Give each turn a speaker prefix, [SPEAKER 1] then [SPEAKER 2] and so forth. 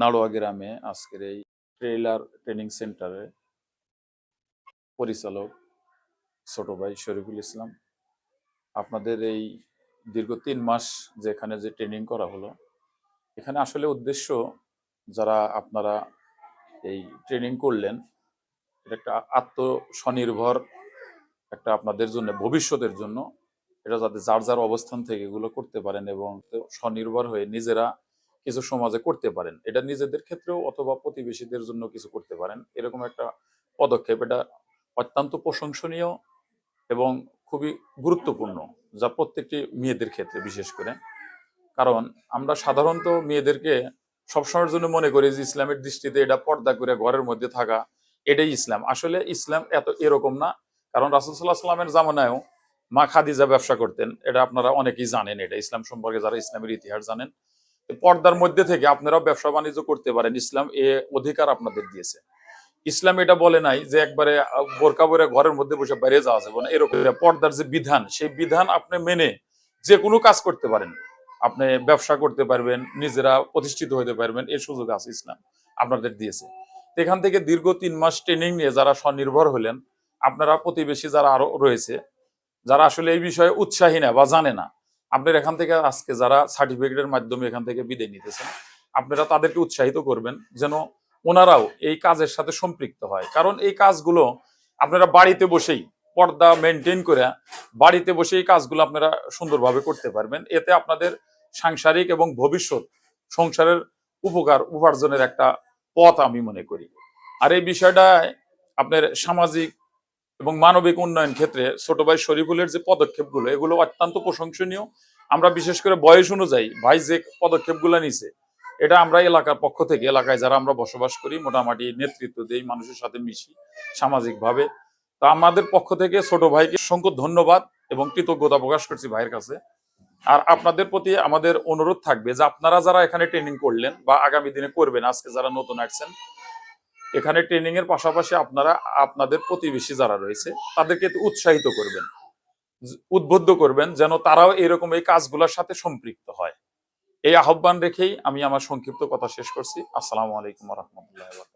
[SPEAKER 1] নাড়োয়া গ্রামে আজকের এই ট্রেইলার ট্রেনিং সেন্টারে পরিচালক ছোট ভাই শরীফুল ইসলাম। আপনাদের এই দীর্ঘ তিন মাস যেখানে যে ট্রেনিং করা হলো, এখানে আসলে উদ্দেশ্য যারা আপনারা এই ট্রেনিং করলেন, এটা একটা আত্মস্বনির্ভর, একটা আপনাদের জন্য, ভবিষ্যতের জন্য, এটা যাতে যার যার অবস্থান থেকে এগুলো করতে পারেন এবং স্বনির্ভর হয়ে নিজেরা কিছু সমাজে করতে পারেন। এটা নিজেদের ক্ষেত্রেও অথবা প্রতিবেশীদের জন্য কিছু করতে পারেন। এরকম একটা পদক্ষেপ। এটা অত্যন্ত প্রশংসনীয় এবং খুবই গুরুত্বপূর্ণ যা প্রত্যেকটি মেয়েদের ক্ষেত্রে বিশেষ করে। কারণ আমরা সাধারণত মেয়েদেরকে সবসময়ের জন্য মনে করি যে ইসলামের দৃষ্টিতে এটা পর্দা করে ঘরের মধ্যে থাকা এটাই ইসলাম। আসলে ইসলাম এত এরকম না। কারণ রাসুল সাল্লাহ সাল্লামের জামানায়ও মা খাদিজা ব্যবসা করতেন। এটা আপনারা অনেকেই জানেন। এটা ইসলাম সম্পর্কে যারা ইসলামের ইতিহাস জানেন পর্দার মধ্যে থেকে আপনারাও ব্যবসা বাণিজ্য করতে পারেন। ইসলাম এ অধিকার আপনাদের দিয়েছে। ইসলাম এটা বলে নাই যে একবারে বোরকা বরে ঘরের মধ্যে বসে বাইরে যাওয়া যাবে না, এরকম। পর্দার যে বিধান, সেই বিধান আপনি মেনে যে কোনো কাজ করতে পারেন। আপনি ব্যবসা করতে পারবেন, নিজেরা প্রতিষ্ঠিত হতে পারবেন এই সুযোগ আছে ইসলাম আপনাদের দিয়েছে। এখান থেকে দীর্ঘ তিন মাস ট্রেনিং নিয়ে যারা স্বনির্ভর হলেন, আপনারা প্রতিবেশী যারা আরও রয়েছে, যারা আসলে এই বিষয়ে উৎসাহী না বা জানে না আপনার এখান থেকে আজকে যারা সার্টিফিকেটের মাধ্যমে এখান থেকে বিদায় নিতেছেন, আপনারা তাদেরকে উৎসাহিত করবেন যেন ওনারাও এই কাজের সাথে সম্পৃক্ত হয়। কারণ এই কাজগুলো আপনারা বাড়িতে বসেই পর্দা মেনটেন করে বাড়িতে বসে এই কাজগুলো আপনারা সুন্দরভাবে করতে পারবেন। এতে আপনাদের সাংসারিক এবং ভবিষ্যৎ সংসারের উপকার, উপার্জনের একটা পথ আমি মনে করি। আর এই বিষয়টায় আপনার সামাজিক এবং মানবিক উন্নয়ন ক্ষেত্রে ছোট ভাই শরীফুলের যে পদক্ষেপগুলো, এগুলো অত্যন্ত প্রশংসনীয়। আমরা বিশেষ করে বয়স অনুযায়ী ভাই যে পদক্ষেপগুলো নিছে, এটা আমরা এলাকার পক্ষ থেকে, এলাকায় যারা আমরা বসবাস করি, মোটামুটি নেতৃত্ব দেই, মানুষের সাথে মিশি সামাজিকভাবে। তা আমাদের পক্ষ থেকে ছোট ভাইকে অসংখ্য ধন্যবাদ এবং কৃতজ্ঞতা প্রকাশ করছি ভাইয়ের কাছে। আর আপনাদের প্রতি আমাদের অনুরোধ থাকবে যে আপনারা যারা এখানে ট্রেনিং করলেন বা আগামী দিনে করবেন, আজকে যারা নতুন আসছেন এখানে ট্রেনিং এর পাশাপাশি আপনারা, আপনাদের প্রতিবেশী যারা রয়েছে, তাদেরকে উৎসাহিত করবেন উদ্বুদ্ধ করবেন যেন তারাও এরকম এই কাজগুলোর সাথে সম্পৃক্ত হয়। এই আহ্বান রেখেই আমি আমার সংক্ষিপ্ত কথা শেষ করছি। আসসালামু আলাইকুম রহমতুল্লাহ